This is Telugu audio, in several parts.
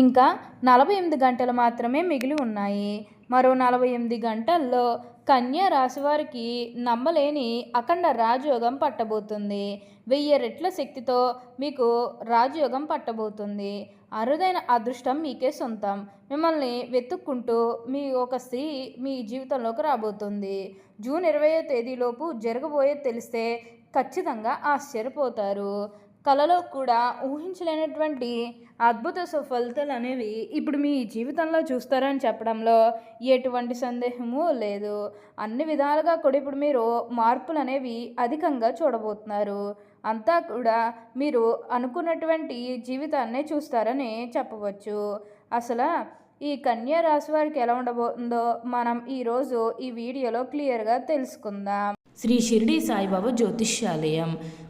ఇంకా నలభై ఎనిమిది గంటలు మాత్రమే మిగిలి ఉన్నాయి. మరో నలభై ఎనిమిది గంటల్లో కన్యా రాశివారికి నమ్మలేని అఖండ రాజయోగం పట్టబోతుంది. వెయ్యి రెట్ల శక్తితో మీకు రాజయోగం పట్టబోతుంది. అరుదైన అదృష్టం మీకే సొంతం. మిమ్మల్ని వెతుక్కుంటూ మీ ఒక స్త్రీ మీ జీవితంలోకి రాబోతుంది. జూన్ ఇరవై తేదీలోపు జరగబోయే తెలిస్తే ఖచ్చితంగా ఆశ్చర్యపోతారు. కలలో కూడా ఊహించలేనటువంటి అద్భుత సుఫలితాలు అనేవి ఇప్పుడు మీ జీవితంలో చూస్తారని చెప్పడంలో ఎటువంటి సందేహము లేదు. అన్ని విధాలుగా కూడా ఇప్పుడు మీరు మార్పులు అనేవి అధికంగా చూడబోతున్నారు. అంతా కూడా మీరు అనుకున్నటువంటి జీవితాన్నే చూస్తారని చెప్పవచ్చు. అసలు ఈ కన్యా రాశి వారికి ఎలా ఉండబోతుందో మనం ఈరోజు ఈ వీడియోలో క్లియర్గా తెలుసుకుందాం. శ్రీ షిరిడి సాయిబాబా జ్యోతిష్యాలయం.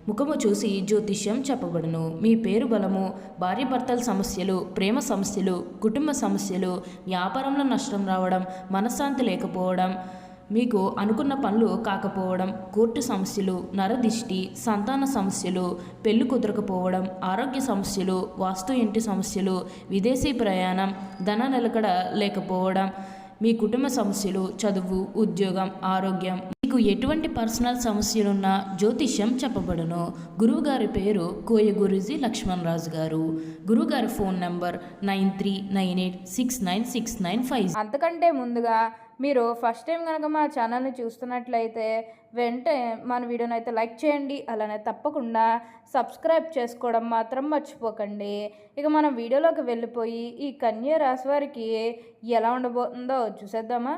ముఖము చూసి జ్యోతిష్యం చెప్పబడును. మీ పేరు బలము. భార్యాభర్తల సమస్యలు ప్రేమ సమస్యలు కుటుంబ సమస్యలు వ్యాపారంలో నష్టం రావడం మనశ్శాంతి లేకపోవడం మీకు అనుకున్న పనులు కాకపోవడం కోర్టు సమస్యలు నరదిష్టి సంతాన సమస్యలు పెళ్ళి కుదరకపోవడం ఆరోగ్య సమస్యలు వాస్తు ఇంటి సమస్యలు విదేశీ ప్రయాణం ధన నిలకడ లేకపోవడం మీ కుటుంబ సమస్యలు చదువు ఉద్యోగం ఆరోగ్యం మీకు ఎటువంటి పర్సనల్ సమస్యలున్నా జ్యోతిష్యం చెప్పబడును. గురువుగారి పేరు కోయ గురూజీ లక్ష్మణ్ రాజు గారు. గురువుగారి phone number nine three nine eight six nine six nine five అంతకంటే ముందుగా మీరు ఫస్ట్ టైం కనుక మా ఛానల్ని చూస్తున్నట్లయితే వెంటనే మన వీడియోని అయితే లైక్ చేయండి అలానే తప్పకుండా సబ్స్క్రైబ్ చేసుకోవడం మాత్రం మర్చిపోకండి. ఇక మనం వీడియోలోకి వెళ్ళిపోయి ఈ కన్యా రాశి వారికి ఎలా ఉండబోతుందో చూసేద్దామా?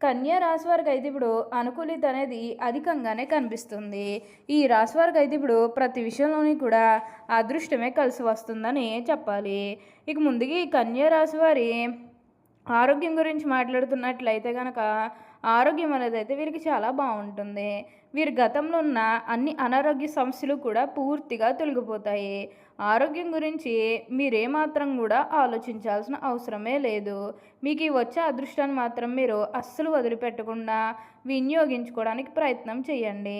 కన్యా రాశి వారికి అయితే ఇప్పుడు అనుకూలిత అనేది అధికంగానే కనిపిస్తుంది. ఈ రాశి వారికి అయితే ఇప్పుడు ప్రతి విషయంలోని కూడా అదృష్టమే కలిసి వస్తుందని చెప్పాలి. ఇక ముందుగా ఈ కన్యా రాశి వారి ఆరోగ్యం గురించి మాట్లాడుతున్నట్లయితే కనుక ఆరోగ్యం అనేది అయితే వీరికి చాలా బాగుంటుంది. వీరి గతంలో ఉన్న అన్ని అనారోగ్య సమస్యలు కూడా పూర్తిగా తొలగిపోతాయి. ఆరోగ్యం గురించి మీరేమాత్రం కూడా ఆలోచించాల్సిన అవసరమే లేదు. మీకు ఈ వచ్చే అదృష్టాన్ని మాత్రం మీరు అస్సలు వదిలిపెట్టకుండా వినియోగించుకోవడానికి ప్రయత్నం చేయండి.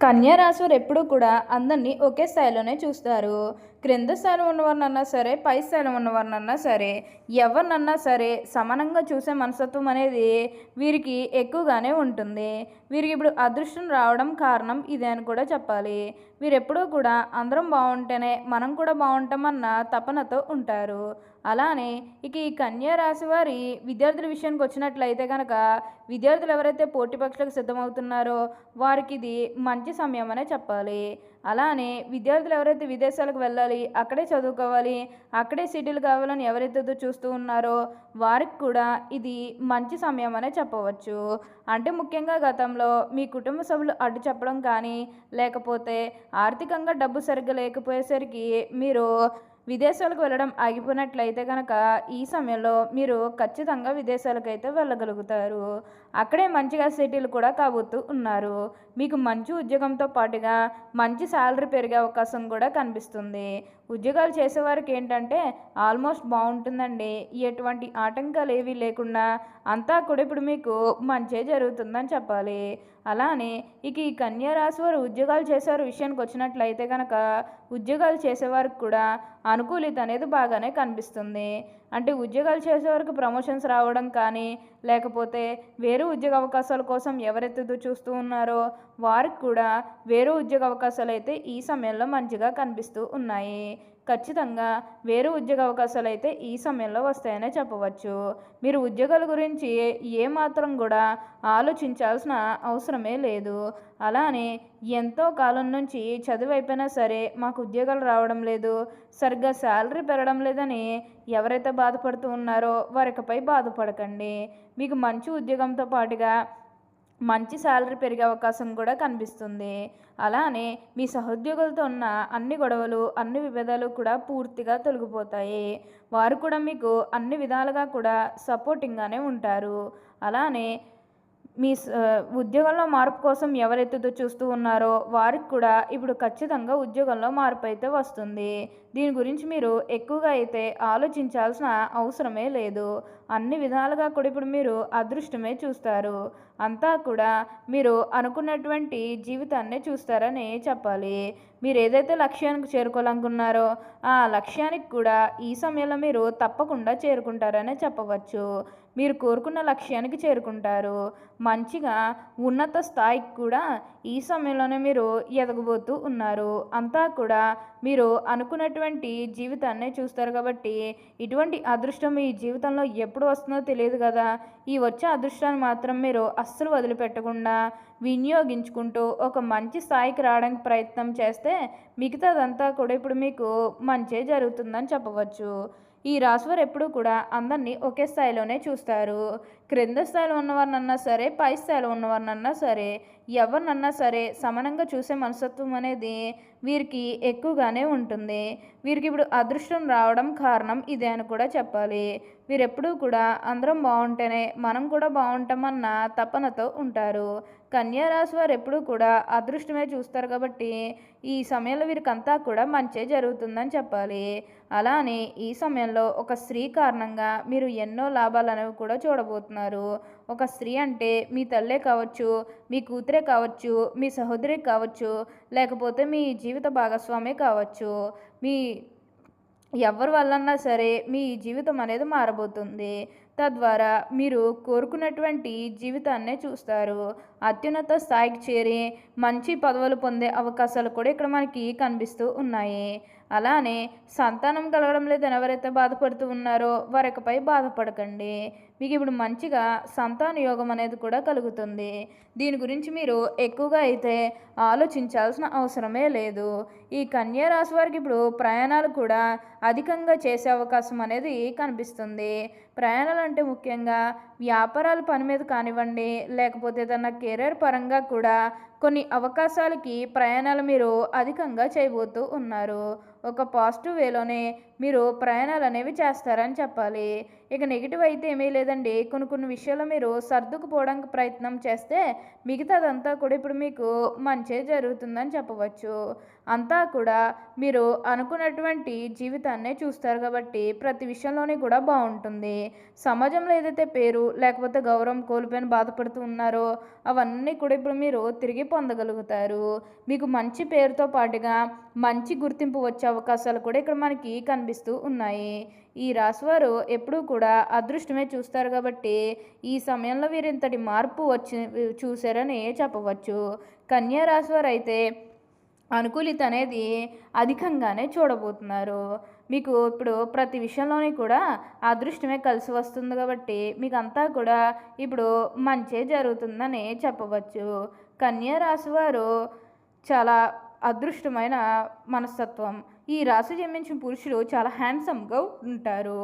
కన్యా రాశి వారు ఎప్పుడూ కూడా అందరినీ ఒకే స్థాయిలోనే చూస్తారు. క్రింద స్థాయిలో ఉన్నవారినన్నా సరే పై స్థాయిలో ఉన్నవారినన్నా సరే ఎవరినన్నా సరే సమానంగా చూసే మనస్తత్వం అనేది వీరికి ఎక్కువగానే ఉంటుంది. వీరికి ఇప్పుడు అదృష్టం రావడం కారణం ఇదే అని కూడా చెప్పాలి. వీరు ఎప్పుడూ కూడా అందరం బాగుంటేనే మనం కూడా బాగుంటామన్న తపనతో ఉంటారు. అలానే ఇక ఈ కన్యా రాశి వారి విద్యార్థుల విషయానికి వచ్చినట్లయితే కనుక విద్యార్థులు ఎవరైతే పోటీ పరీక్షలకు సిద్ధమవుతున్నారో వారికి ఇది మంచి సమయం అనే చెప్పాలి. అలానే విద్యార్థులు ఎవరైతే విదేశాలకు వెళ్ళాలి అక్కడే చదువుకోవాలి అక్కడే సిటీలు కావాలని ఎవరైతే చూస్తూ ఉన్నారో వారికి కూడా ఇది మంచి సమయం అనే చెప్పవచ్చు. అంటే ముఖ్యంగా గతంలో మీ కుటుంబ సభ్యులు అడ్డు చెప్పడం కానీ లేకపోతే ఆర్థికంగా డబ్బు సరిగ్గా లేకపోయేసరికి మీరు విదేశాలకు వెళ్ళడం ఆగిపోయినట్లయితే కనుక ఈ సమయంలో మీరు ఖచ్చితంగా విదేశాలకు అయితే వెళ్ళగలుగుతారు. అక్కడే మంచిగా సెటిల్ కూడా కాబోతూ ఉన్నారు. మీకు మంచి ఉద్యోగంతో పాటుగా మంచి శాలరీ పెరిగే అవకాశం కూడా కనిపిస్తుంది. ఉద్యోగాలు చేసేవారికి ఏంటంటే ఆల్మోస్ట్ బాగుంటుందండి. ఎటువంటి ఆటంకాలు ఏవీ లేకుండా అంతా కూడా ఇప్పుడు మీకు మంచే జరుగుతుందని చెప్పాలి. అలానే ఇక ఈ కన్యా రాశి వారు ఉద్యోగాలు చేసేవారు విషయానికి వచ్చినట్లయితే కనుక ఉద్యోగాలు చేసేవారికి కూడా అనుకూలిత అనేది బాగానే కనిపిస్తుంది. అంటే ఉద్యోగాలు చేసేవారికి ప్రమోషన్స్ రావడం కానీ లేకపోతే వేరే ఉద్యోగ అవకాశాల కోసం ఎవరైతే చూస్తూ ఉన్నారో వారికి కూడా వేరే ఉద్యోగ అవకాశాలు అయితే ఈ సమయంలో మంచిగా కనిపిస్తూ ఉన్నాయి. ఖచ్చితంగా వేరే ఉద్యోగ అవకాశాలు అయితే ఈ సమయంలో వస్తాయనే చెప్పవచ్చు. మీరు ఉద్యోగాల గురించి ఏమాత్రం కూడా ఆలోచించాల్సిన అవసరమే లేదు. అలానే ఎంతో కాలం నుంచి చదువు అయిపోయినా సరే మాకు ఉద్యోగాలు రావడం లేదు. సరిగ్గా శాలరీ పెరగడం లేదని ఎవరైతే బాధపడుతూ ఉన్నారో వారికపై బాధపడకండి. మీకు మంచి ఉద్యోగంతో పాటుగా మంచి శాలరీ పెరిగే అవకాశం కూడా కనిపిస్తుంది. అలానే మీ సహోద్యోగులతో ఉన్న అన్ని గొడవలు అన్ని విభేదాలు కూడా పూర్తిగా తొలగిపోతాయి. వారు కూడా మీకు అన్ని విధాలుగా కూడా సపోర్టింగ్గానే ఉంటారు. అలానే మీ ఉద్యోగంలో మార్పు కోసం ఎవరైతే చూస్తూ ఉన్నారో వారికి కూడా ఇప్పుడు ఖచ్చితంగా ఉద్యోగంలో మార్పు అయితే వస్తుంది. దీని గురించి మీరు ఎక్కువగా అయితే ఆలోచించాల్సిన అవసరమే లేదు. అన్ని విధాలుగా కూడా ఇప్పుడు మీరు అదృష్టమే చూస్తారు. అంతా కూడా మీరు అనుకున్నటువంటి జీవితాన్నే చూస్తారని చెప్పాలి. మీరు ఏదైతే లక్ష్యానికి చేరుకోవాలనుకున్నారో ఆ లక్ష్యానికి కూడా ఈ సమయంలో మీరు తప్పకుండా చేరుకుంటారనే చెప్పవచ్చు. మీరు కోరుకున్న లక్ష్యానికి చేరుకుంటారు. మంచిగా ఉన్నత స్థాయికి కూడా ఈ సమయంలోనే మీరు ఎదగబోతూ ఉన్నారు. అంతా కూడా మీరు అనుకున్నటువంటి జీవితాన్నే చూస్తారు కాబట్టి ఇటువంటి అదృష్టం మీ జీవితంలో ఎప్పుడు వస్తుందో తెలియదు కదా. ఈ వచ్చే అదృష్టాన్ని మాత్రం మీరు అస్సలు వదిలిపెట్టకుండా వినియోగించుకుంటూ ఒక మంచి స్థాయికి రావడానికి ప్రయత్నం చేస్తే మిగతాదంతా కూడా ఇప్పుడు మీకు మంచే జరుగుతుందని చెప్పవచ్చు. ఈ రాశివారు ఎప్పుడూ కూడా అందరినీ ఒకే స్థాయిలోనే చూస్తారు. క్రింద స్థాయిలో ఉన్నవారినన్నా సరే పై స్థాయిలో ఉన్నవారినన్నా సరే ఎవరినన్నా సరే సమానంగా చూసే మనస్తత్వం అనేది వీరికి ఎక్కువగానే ఉంటుంది. వీరికి ఇప్పుడు అదృష్టం రావడం కారణం ఇదే అని కూడా చెప్పాలి. వీరెప్పుడూ కూడా అందరం బాగుంటేనే మనం కూడా బాగుంటామన్న తపనతో ఉంటారు. కన్యా రాశి వారు ఎప్పుడూ కూడా అదృష్టమే చూస్తారు కాబట్టి ఈ సమయంలో వీరికంతా కూడా మంచే జరుగుతుందని చెప్పాలి. అలానే ఈ సమయంలో ఒక స్త్రీ కారణంగా మీరు ఎన్నో లాభాలు అనేవి కూడా చూడబోతున్నారు. ఒక స్త్రీ అంటే మీ తల్లే కావచ్చు మీ కూతురే కావచ్చు మీ సహోదరి కావచ్చు లేకపోతే మీ జీవిత భాగస్వామే కావచ్చు. మీ ఎవరి వల్లన్నా సరే మీ జీవితం అనేది మారబోతుంది. తద్వారా మీరు కోరుకున్నటువంటి జీవితాన్నే చూస్తారు. అత్యున్నత స్థాయికి చేరి మంచి పదవులు పొందే అవకాశాలు కూడా ఇక్కడ మనకి కనిపిస్తూ ఉన్నాయి. అలానే సంతానం కలగడం లేదని ఎవరైతే బాధపడుతూ ఉన్నారో వారికపై బాధపడకండి. మీకు ఇప్పుడు మంచిగా సంతాన యోగం అనేది కూడా కలుగుతుంది. దీని గురించి మీరు ఎక్కువగా అయితే ఆలోచించాల్సిన అవసరమే లేదు. ఈ కన్యా రాశి వారికి ఇప్పుడు ప్రయాణాలు కూడా అధికంగా చేసే అవకాశం అనేది కనిపిస్తుంది. ప్రయాణాలు అంటే ముఖ్యంగా వ్యాపారాల పని మీద కానివ్వండి లేకపోతే తన కెరీర్ పరంగా కూడా కొన్ని అవకాశాలకి ప్రయాణాలు మీరు అధికంగా చేయబోతూ ఉన్నారు. ఒక పాజిటివ్ వేలోనే మీరు ప్రయాణాలు అనేవి చేస్తారని చెప్పాలి. ఇక నెగిటివ్ అయితే ఏమీ లేదండి. కొన్ని కొన్ని విషయాలు మీరు సర్దుకుపోవడానికి ప్రయత్నం చేస్తే మిగతాదంతా కూడా ఇప్పుడు మీకు మంచే జరుగుతుందని చెప్పవచ్చు. అంతా కూడా మీరు అనుకున్నటువంటి జీవితాన్నే చూస్తారు కాబట్టి ప్రతి విషయంలోనే కూడా బాగుంటుంది. సమాజంలో ఏదైతే పేరు లేకపోతే గౌరవం కోల్పోయిన బాధపడుతూ ఉన్నారో అవన్నీ కూడా ఇప్పుడు మీరు తిరిగి పొందగలుగుతారు. మీకు మంచి పేరుతో పాటుగా మంచి గుర్తింపు వచ్చే అవకాశాలు కూడా ఇక్కడ మనకి కనిపిస్తూ ఉన్నాయి. ఈ రాశివారు ఎప్పుడూ కూడా అదృష్టమే చూస్తారు కాబట్టి ఈ సమయంలో వీరు ఇంతటి మార్పు వచ్చి చూశారని చెప్పవచ్చు. కన్యా రాశివారు అయితే అనుకూలిత అనేది అధికంగానే చూడబోతున్నారు. మీకు ఇప్పుడు ప్రతి విషయంలోని కూడా అదృష్టమే కలిసి వస్తుంది కాబట్టి మీకు అంతా కూడా ఇప్పుడు మంచే జరుగుతుందని చెప్పవచ్చు. కన్యా రాశి వారు చాలా అదృష్టమైన మనస్తత్వం. ఈ రాశి జన్మించిన పురుషులు చాలా హ్యాండ్సమ్గా ఉంటారు.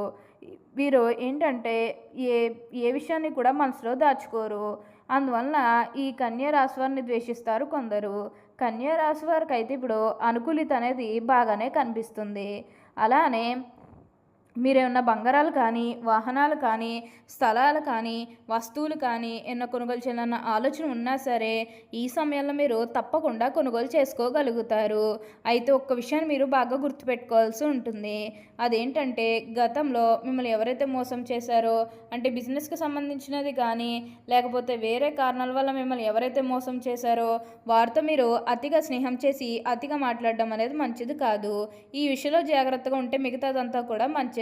వీరు ఏంటంటే ఏ ఏ విషయాన్ని కూడా మనసులో దాచుకోరు. అందువలన ఈ కన్యా రాశి వారిని ద్వేషిస్తారు కొందరు. కన్యా రాశి వారికి అయితే ఇప్పుడు అనుకూలిత అనేది బాగానే కనిపిస్తుంది. అలానే మీరేమన్నా బంగారాలు కానీ వాహనాలు కానీ స్థలాలు కానీ వస్తువులు కానీ ఏమన్నా కొనుగోలు చేయాలన్న ఆలోచన ఉన్నా సరే ఈ సమయంలో మీరు తప్పకుండా కొనుగోలు చేసుకోగలుగుతారు. అయితే ఒక్క విషయాన్ని మీరు బాగా గుర్తుపెట్టుకోవాల్సి ఉంటుంది. అదేంటంటే గతంలో మిమ్మల్ని ఎవరైతే మోసం చేశారో అంటే బిజినెస్కి సంబంధించినది కానీ లేకపోతే వేరే కారణాల వల్ల మిమ్మల్ని ఎవరైతే మోసం చేశారో వారితో మీరు అతిగా స్నేహం చేసి అతిగా మాట్లాడడం అనేది మంచిది కాదు. ఈ విషయంలో జాగ్రత్తగా ఉంటే మిగతాదంతా కూడా మంచి